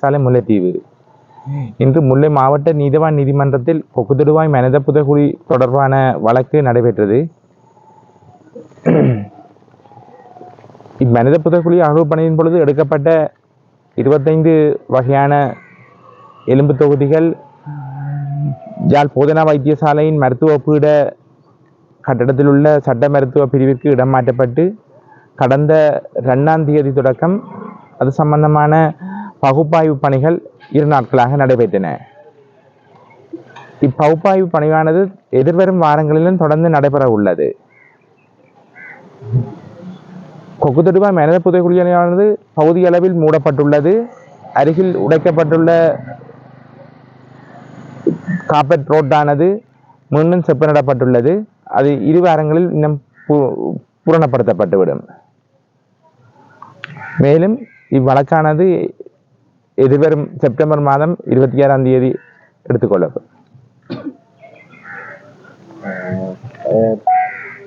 சாலை முல்லைத்தீவு. இன்று முல்லை மாவட்ட நீதவான் நீதிமன்றத்தில் கொக்குத்தொடுவாய் மனித புதகுடி தொடர்பான வழக்கு நடைபெற்றது. இம்மனித புதைக்குழி அகழ்வு பணியின் பொழுது எடுக்கப்பட்ட இருபத்தைந்து வகையான எலும்பு தொகுதிகள் யாழ் போதனா வைத்தியசாலையின் மருத்துவ பீட கட்டடத்தில் உள்ள சட்ட மருத்துவ பிரிவிற்கு இடம் மாற்றப்பட்டு கடந்த ரெண்டாம் தேதி தொடக்கம் அது சம்பந்தமான பகுப்பாய்வு பணிகள் இரு நாட்களாக நடைபெற்றன. இப்பகுப்பாய்வு பணியானது எதிர்வரும் வாரங்களிலும் தொடர்ந்து நடைபெற உள்ளது. கொக்குத்தொடுவா மனித புதைக்குழியானது பகுதி அளவில் மூடப்பட்டுள்ளது. அருகில் உடைக்கப்பட்டுள்ள காப்பட் ரோட்டானது மீண்டும் செப்பனிடப்பட்டுள்ளது. அது இரு வாரங்களில் இன்னும் பூ- பூரணப்படுத்தப்பட்டுவிடும். மேலும் இவ்வழக்கானது எதிர்வரும் செப்டம்பர் மாதம் இருபத்தி ஆறாம் தேதி எடுத்துக்கொள்ளப்படும்.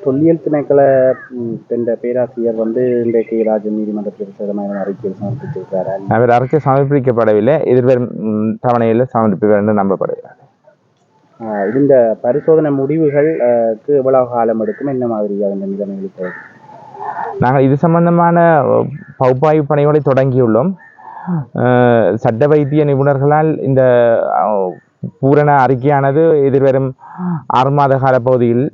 தொல்லியல் திணைக்கள என்ற பேராசிரியர் வந்து இன்றைக்கு ராஜ நீதிமன்றத்தில் விசேடமான அறிக்கையில் சமர்ப்பித்திருக்கிறார். அவர் அரசு சமர்ப்பிக்கப்படவில்லை எதிர்வரும் தவணையில் சமர்ப்பிப்பார் என்று நம்பப்படுகிறது ஆஹ் இந்த பரிசோதனை முடிவுகள் ஆஹ் க்கு எவ்வளவு காலம் எடுக்கும்? என்ன மாதிரி அந்த நிலைமைகளுக்கு நாங்கள் இது சம்பந்தமான பகுப்பாய்வு பணிகளை தொடங்கியுள்ளோம். சட்ட வைத்திய நிபுணர்களால் இந்த பூரண அறிக்கையானது எதிர்வரும் ஆறு மாத கால பகுதியில்